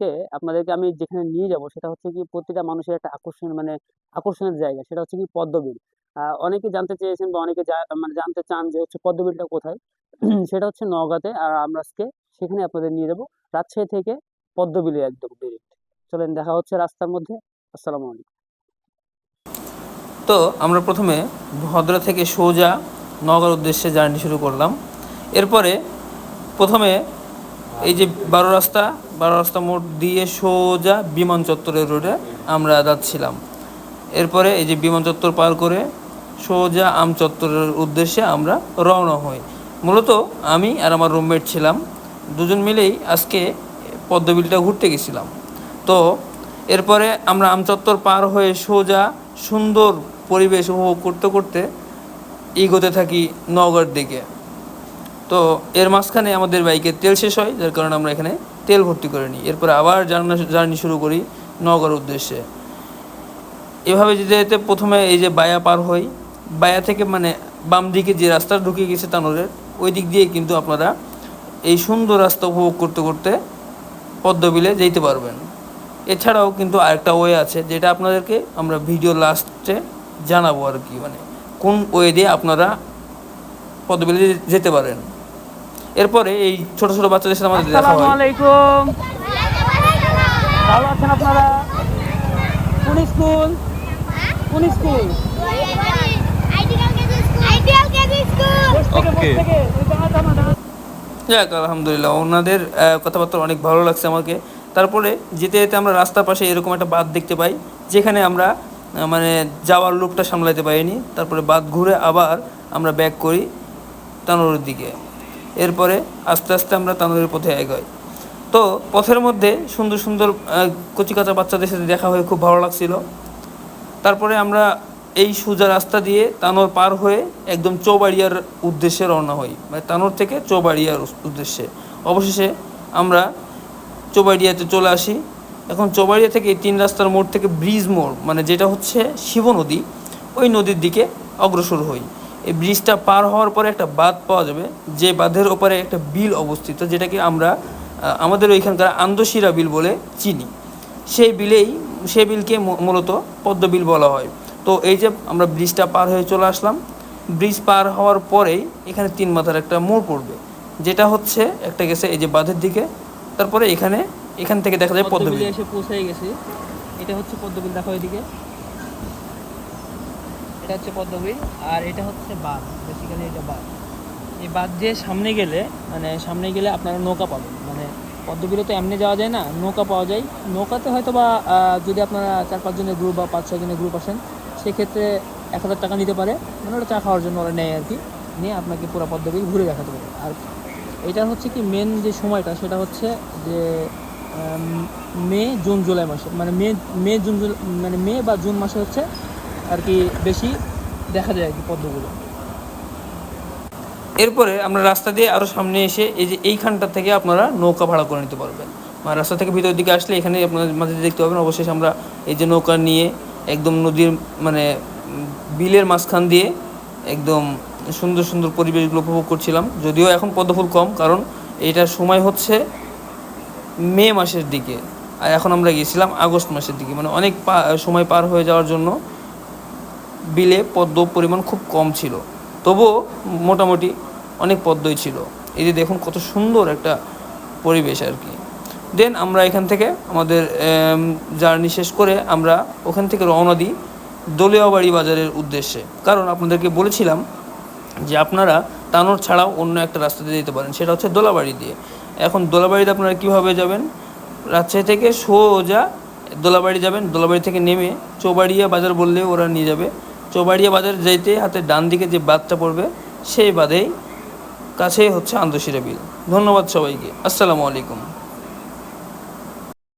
আজকে আপনাদেরকে আমি যেখানে নিয়ে যাব সেটা হচ্ছে কি প্রতিটা মানুষের একটা আকর্ষণ মানে আকর্ষণের জায়গা, সেটা হচ্ছে কি পদ্মবিল। অনেকে জানতে চেয়েছেন বা অনেকে মানে জানতে চান যে হচ্ছে পদ্মবিলটা কোথায়? সেটা হচ্ছে নওগাঁতে, আর আমরা আজকে সেখানে আপনাদের নিয়ে যাব রাজশাহী থেকে পদ্মবিলে একদম ডিরেক্ট চলেন দেখা হচ্ছে রাস্তার মধ্যে। আসসালামু আলাইকুম। তো আমরা প্রথমে ভদ্রা থেকে সোজা নগর উদ্দেশ্যে জার্নি শুরু করলাম। এরপরে প্রথমে এই যে বারো রাস্তা বারো রাস্তা মোড় দিয়ে সোজা বিমান চত্বরের রোডে আমরা যাচ্ছিলাম। এরপরে এই যে বিমান চত্বর পার করে সোজা আম চত্বরের উদ্দেশ্যে আমরা রওনা হই। মূলত আমি আর আমার রুমমেট ছিলাম। দুজন মিলেই আজকে পদ্মবিলটা ঘুরতে গেছিলাম। তো এরপরে আমরা আমচত্বর পার হয়ে সোজা সুন্দর পরিবেশ উপভোগ করতে করতে এগোতে থাকি নগর দিকে। তো এর মাঝখানে আমাদের বাইকের তেল শেষ হয়, যার কারণে আমরা এখানে তেল ভর্তি করে নিই। এরপরে আবার জার্নি শুরু করি নগর উদ্দেশ্যে। এভাবে যেতে যেতে প্রথমে এই যে বায়া পার হই, বায়া থেকে মানে বাম দিকে যে রাস্তা ঢুকে গেছে তানোরের ওই দিক দিয়ে কিন্তু আপনারা এই সুন্দর রাস্তা উপভোগ করতে করতে পদ্মবিলে যেতে পারবেন। এছাড়াও কিন্তু আরেকটা ওয়ে আছে, যেটা আপনাদেরকে আমরা ভিডিও লাস্টে জানাব আর কি মানে কোন ওয়ে দিয়ে আপনারা পদ্মবিলে যেতে পারেন। এরপরে এই ছোট ছোট বাচ্চাদের সাথে আমাদের দেখা আসসালামু হয়। আলাইকুম ভালো আছেন আপনারা? কোন স্কুল? কোন স্কুল? যাক আলহামদুলিল্লাহ ওনাদের কথাবার্তা অনেক ভালো লাগছে আমাকে। তারপরে যেতে যেতে আমরা রাস্তার পাশে এরকম একটা বাঁধ দেখতে পাই যেখানে আমরা মানে যাওয়ার লোকটা সামলাতে পারিনি। তারপরে বাঁধ ঘুরে আবার আমরা ব্যাক করি তানোরের দিকে। এরপরে আস্তে আস্তে আমরা তানোরের পথে এগোই। তো পথের মধ্যে সুন্দর সুন্দর কচিকাচা বাচ্চাদের সাথে দেখা হয়ে খুব ভালো লাগছিল। তারপরে আমরা এই সোজা রাস্তা দিয়ে তানোর পার হয়ে একদম চৌবাড়িয়ার উদ্দেশ্যে রওনা হই। মানে তানোর থেকে চৌবাড়িয়ার উদ্দেশ্যে। অবশেষে আমরা চৌবাড়িয়াতে চলে আসি। এখন চৌবাড়িয়া থেকে তিন রাস্তার মোড় থেকে ব্রিজ মোড় মানে যেটা হচ্ছে শিব নদী, ওই নদীর দিকে অগ্রসর হই। এই ব্রিজটা পার হওয়ার পরে একটা বাঁধ পাওয়া যাবে যে বাঁধের ওপরে একটা বিল অবস্থিত যেটাকে আমরা আমাদের ওইখানকার আন্দশিরা বিল বলে চিনি। সেই বিলেই সেই বিলকে মূলত পদ্ম বিল বলা হয়। তো এই যে আমরা ব্রিজটা পার হয়ে চলে আসলাম ব্রিজ পার হওয়ার পরেই এখানে তিন মাথার একটা মোড় পড়বে যেটা হচ্ছে একটা গেছে এই যে বাঁধের দিকে তারপরে এখানে এখান থেকে দেখা যায় পদ্ম পদ্মবিলে বিল এসে পৌঁছে গেছে। এটা হচ্ছে পদ্মবিল দেখো এদিকে। এটা হচ্ছে পদ্মবিল আর এটা হচ্ছে বাঁধ বেসিক্যালি এটা বাঁধ। এই বাঁধ দিয়ে সামনে গেলে মানে সামনে গেলে আপনারা নৌকা পাবেন। মানে পদ্মবিলে তো এমনি যাওয়া যায় না, নৌকা পাওয়া যায়। নৌকাতে হয়তো বা যদি আপনারা চার পাঁচজনের গ্রুপ বা পাঁচ ছয় জনের গ্রুপ আসেন, সেক্ষেত্রে এক হাজার টাকা নিতে পারে। মানে ওটা চা খাওয়ার জন্য ওরা নেয় আর কি নিয়ে আপনাকে পুরো পদ্মবিল ঘুরে দেখাতে পারে আর এটা হচ্ছে কি মেন যে সময়টা, সেটা হচ্ছে যে মে, জুন, জুলাই মাসে মানে মে মে, জুন মানে মে বা জুন মাসে হচ্ছে আর কি বেশি দেখা যায় আর কি পদ্মগুলো। এরপরে আমরা রাস্তা দিয়ে আরও সামনে এসে এই যে এইখানটা থেকে আপনারা নৌকা ভাড়া করে নিতে পারবেন। মানে রাস্তা থেকে ভিতরের দিকে আসলে এখানে আপনাদের মাঝে দেখতে পাবেন, অবশেষে আমরা এই যে নৌকা নিয়ে একদম নদীর মানে বিলের মাঝখান দিয়ে একদম সুন্দর সুন্দর পরিবেশগুলো উপভোগ করছিলাম। যদিও এখন পদ্মফুল কম, কারণ এইটার সময় হচ্ছে মে মাসের দিকে। আর এখন আমরা গিয়েছিলাম আগস্ট মাসের দিকে। মানে অনেক সময় পার হয়ে যাওয়ার জন্য বিলে পদ্ম পরিমাণ খুব কম ছিল। তবুও মোটামুটি অনেক পদ্মই ছিল। এই যে দেখুন কত সুন্দর একটা পরিবেশ আর কি। দেন আমরা এখান থেকে আমাদের জার্নি শেষ করে আমরা ওখান থেকে রওনা দিই দলিয়াবাড়ি বাজারের উদ্দেশ্যে। কারণ আপনাদেরকে বলেছিলাম যে আপনারা তানোর ছাড়াও অন্য একটা রাস্তা দিয়ে যেতে পারেন, সেটা হচ্ছে দোলাবাড়ি দিয়ে। এখন দোলাবাড়িতে আপনারা কীভাবে যাবেন? রাজশাহী থেকে সোজা দোলাবাড়ি যাবেন। দোলাবাড়ি থেকে নেমে চৌবাড়িয়া বাজার বললে ওরা নিয়ে যাবে। চৌবাড়িয়া বাজার যেতে হাতে ডান দিকে যে বাঁধটা পড়বে, সেই বাঁধেই কাছেই হচ্ছে আন্তঃশিরা বিল। ধন্যবাদ সবাইকে। আসসালামু আলাইকুম।